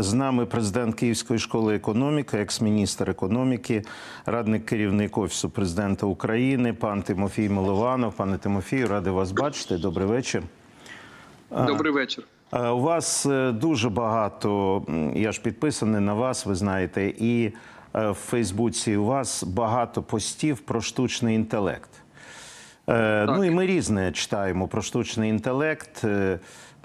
З нами президент Київської школи економіки, екс-міністр економіки, радник керівник офісу президента України, пан Тимофій Милованов. Пане Тимофію, радий вас бачити. Добрий вечір. Добрий вечір. У вас е, дуже багато. Я ж підписаний на вас, ви знаєте, і е, в Фейсбуці у вас багато постів про штучний інтелект. Е, Ну і ми різне читаємо про штучний інтелект.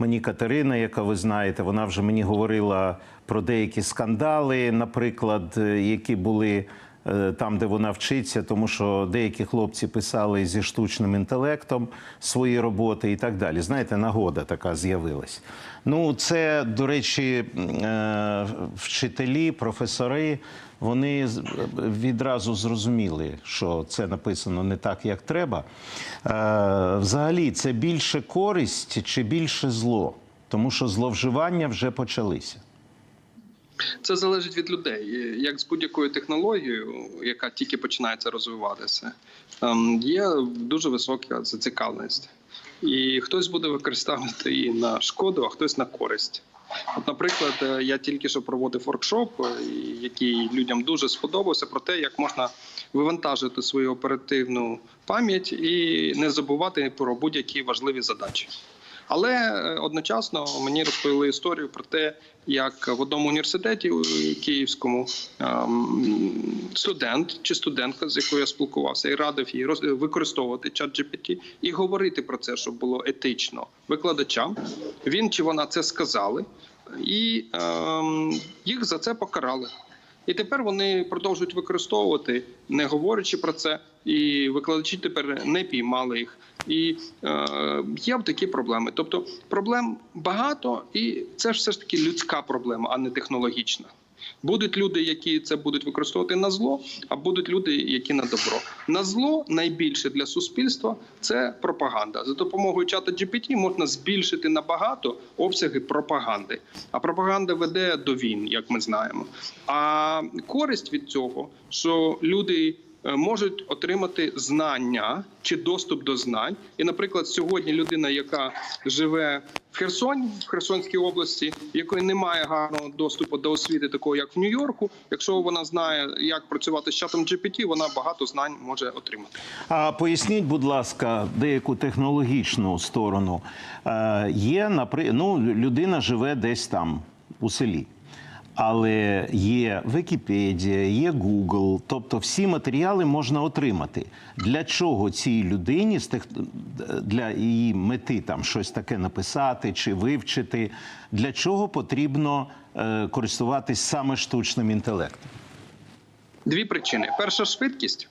Мені Катерина, яка ви знаєте, вона вже мені говорила про деякі скандали, наприклад, е, які були там, де вона вчиться, тому що деякі хлопці писали зі штучним інтелектом свої роботи і так далі. Знаєте, нагода така з'явилась. Ну, це, до речі, е, вчителі, професори. Вони відразу зрозуміли, що це написано не так, як треба. Е, Взагалі, це більше користь чи більше зло, тому що зловживання вже почалися. Це залежить від людей. Як з будь-якою технологією, яка тільки починається розвиватися, ем, є дуже висока зацікавленість. І хтось буде використовувати її на шкоду, а хтось на користь. От, наприклад, е, я тільки що проводив воркшоп, е, який людям дуже сподобався про те, як можна вивантажити свою оперативну пам'ять і не забувати про будь-які важливі задачі. Але е, одночасно мені розповіли історію про те, як в одному університеті київському ем, студент чи студентка, з якою я спілкувався, і радив їй використовувати чат GPT і говорити про це, щоб було етично викладачам. Він чи вона це сказали, і ем, їх за це покарали. І тепер вони продовжують використовувати, не говорячи про це, і викладачі тепер не піймали їх. І е, є такі проблеми. Тобто проблем багато, і це ж все ж таки людська проблема, а не технологічна. Будуть люди, які це будуть використовувати на зло, а будуть люди, які на добро. На зло найбільше для суспільства це пропаганда. За допомогою чата GPT можна збільшити набагато обсяги пропаганди. А пропаганда веде до війн, як ми знаємо. А користь від цього, що люди можуть отримати знання чи доступ до знань. І, наприклад, сьогодні людина, яка живе в Херсоні, в Херсонській області, якої немає гарного доступу до освіти, такого як в Нью-Йорку. Якщо вона знає, як працювати з чатом GPT, вона багато знань може отримати. А поясніть, будь ласка, деяку технологічну сторону. Е, Є, напри... ну, людина живе десь там у селі. Але є Вікіпедія, є Google, тобто всі матеріали можна отримати. Для чого цій людині для її мети там щось таке написати чи вивчити? Для чого потрібно е, користуватись саме штучним інтелектом? Дві причини: перша швидкість.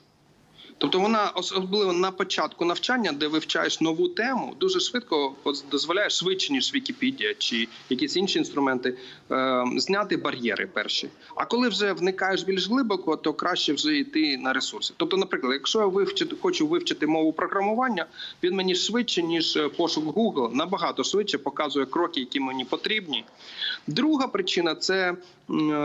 Тобто вона особливо на початку навчання, де вивчаєш нову тему, дуже швидко дозволяє швидше ніж Вікіпедія чи якісь інші інструменти е, зняти бар'єри перші. А коли вже вникаєш більш глибоко, то краще вже йти на ресурси. Тобто, наприклад, якщо я вивчити, хочу вивчити мову програмування, він мені швидше ніж е, пошук Google, набагато швидше показує кроки, які мені потрібні. Друга причина це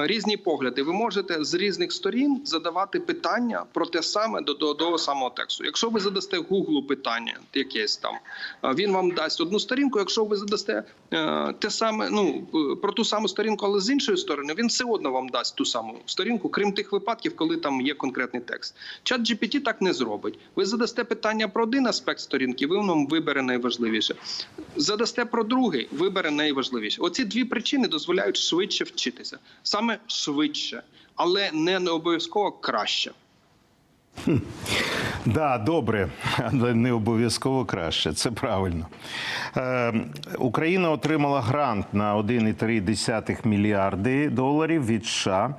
різні погляди. Ви можете з різних сторін задавати питання про те саме до, до самого тексту. Якщо ви задасте Гуглу питання, якесь там, він вам дасть одну сторінку. Якщо ви задасте е, те саме, ну е, про ту саму сторінку, але з іншої сторони, він все одно вам дасть ту саму сторінку, крім тих випадків, коли там є конкретний текст. Чат GPT так не зробить. Ви задасте питання про один аспект сторінки, він вам вибере найважливіше. Задасте про другий, вибере найважливіше. Оці дві причини дозволяють швидше вчитися, саме швидше, але не, обов'язково краще. Да, добре, але не обов'язково краще. Це правильно. Е, Україна отримала грант на 1,3 мільярди доларів від США.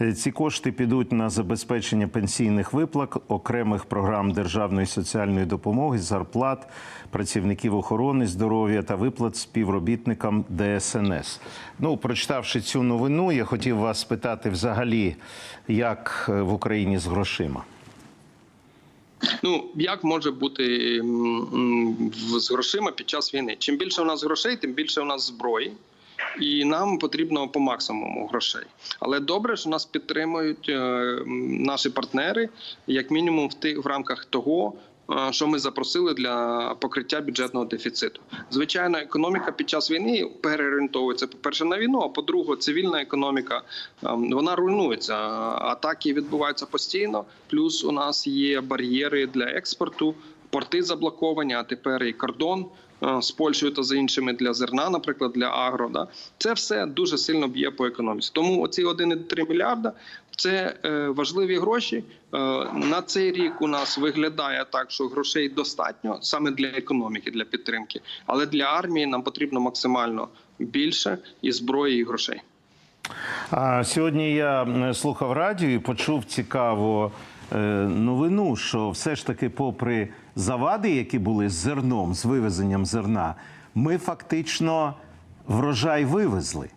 Е, Ці кошти підуть на забезпечення пенсійних виплат, окремих програм державної соціальної допомоги, зарплат працівників охорони здоров'я та виплат співробітникам ДСНС. Ну, прочитавши цю новину, я хотів вас спитати взагалі, як е, в Україні з грошима. Ну як може бути з грошима під час війни? Чим більше у нас грошей, тим більше у нас зброї. І нам потрібно по максимуму грошей. Але добре, що нас підтримують е, наші партнери, як мінімум, в тих в рамках того, що ми запросили для покриття бюджетного дефіциту. Звичайно, економіка під час війни переорієнтовується по перше на війну, а по-друге, цивільна економіка ем, вона руйнується. Атаки відбуваються постійно. Плюс у нас є бар'єри для експорту, порти заблоковані, а тепер і кордон. е, З Польщею та з іншими для зерна, наприклад, для агро, да це все дуже сильно б'є по економіці. Тому оці 1,3 мільярда це е, важливі гроші. Е, на цей рік у нас виглядає так, що грошей достатньо саме для економіки, для підтримки. Але для армії нам потрібно максимально більше і зброї, і грошей. Сьогодні я слухав радіо і почув цікаву е, новину, що все ж таки, попри завади, які були з зерном, з вивезенням зерна, ми фактично врожай вивезли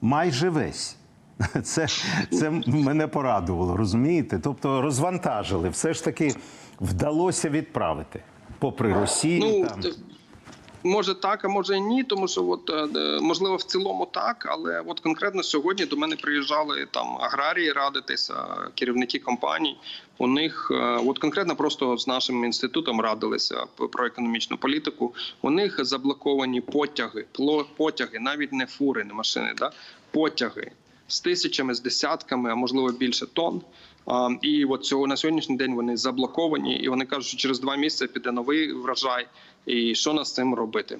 майже весь. Це, це мене порадувало, розумієте? Тобто розвантажили, все ж таки вдалося відправити, попри Росію. Ну там. може так, а може і ні, тому що от е, можливо в цілому так, але от конкретно сьогодні до мене приїжджали там аграрії радитися, керівники компаній. У них е, от конкретно просто з нашим інститутом радилися про економічну політику. У них заблоковані потяги, потяги, навіть не фури, не машини, да потяги з тисячами, з десятками, а можливо більше тонн. І от цього на сьогоднішній день вони заблоковані, і вони кажуть, що через два місяці піде новий врожай. І що нас з цим робити?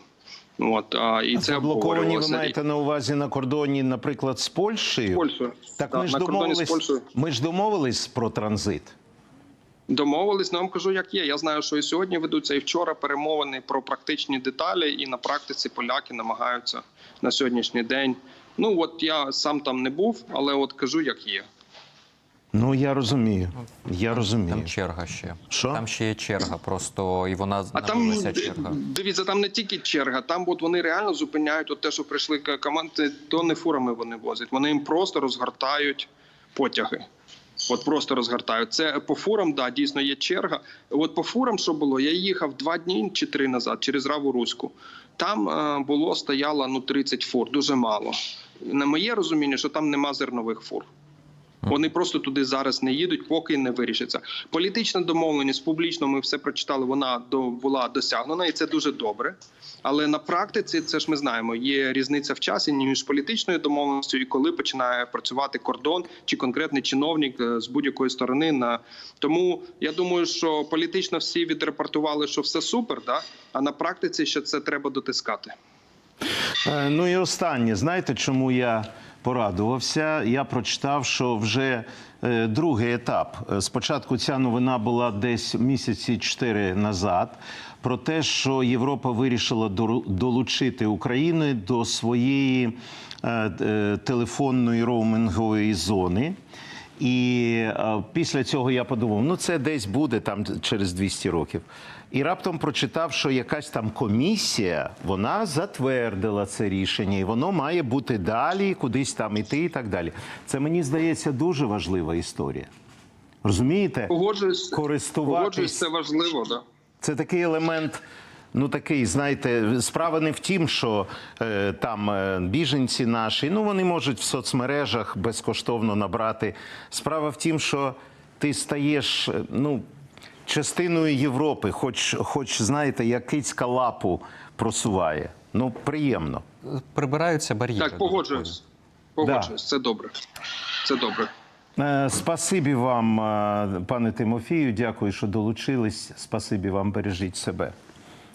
От а, і це Заблоковані ви маєте на увазі на кордоні, наприклад, з Польщею? Польщею. Так Да, ми ж з домовились, Польщею. ми ж домовились про транзит. Домовились, ну, я вам кажу, як є. Я знаю, що і сьогодні ведуться, і вчора перемовини про практичні деталі, і на практиці поляки намагаються на сьогоднішній день. Ну от я сам там не був, але от кажу, як є. Ну я розумію. Я розумію. Там черга ще. Що? Там ще є черга, просто і вона А там черга. дивіться, там не тільки черга, там от вони реально зупиняють от те, що прийшли команди, то не фурами вони возять. Вони їм просто розгортають потяги. От просто розгортають. Це по фурам, да, дійсно є черга. От по фурам, що було, я їхав два дні чи три назад через Раву Руську. Там е, було стояло ну 30 фур, дуже мало. На моє розуміння, що там нема зернових фур. Вони просто туди зараз не їдуть, поки не вирішиться. Політична домовленість публічно ми все прочитали. Вона до була досягнена, і це дуже добре. Але на практиці це ж ми знаємо. Є різниця в часі між політичною домовленістю і коли починає працювати кордон чи конкретний чиновник е, з будь-якої сторони. На тому я думаю, що політично всі відрепортували, що все супер, да а на практиці ще це треба дотискати. Е, Ну і останнє. Знаєте, чому я порадувався? Я прочитав, що вже е, другий етап. Е, Спочатку ця новина була десь місяці чотири назад. Про те, що Європа вирішила долучити Україну до своєї телефонної роумингової зони. І е, після цього я подумав, ну це десь буде там через 200 років. І раптом прочитав, що якась там комісія вона затвердила це рішення, і воно має бути далі, кудись там іти і так далі. Це мені здається дуже важлива історія. Розумієте? Погоджуюсь, Користуватись. погоджуюсь, це важливо, да. Це такий елемент. Ну такий, знаєте, справа не в тім, що е, там е, біженці наші, ну вони можуть в соцмережах безкоштовно набрати. Справа в тім, що ти стаєш е, ну, частиною Європи, хоч, хоч знаєте, як кицька лапу просуває. Ну, приємно. Прибираються бар'єри. Так, погоджуюсь. Погоджуюсь, це добре. Це добре. Е, Спасибі вам, е, пане Тимофію. Дякую, що долучились. Спасибі вам, бережіть себе.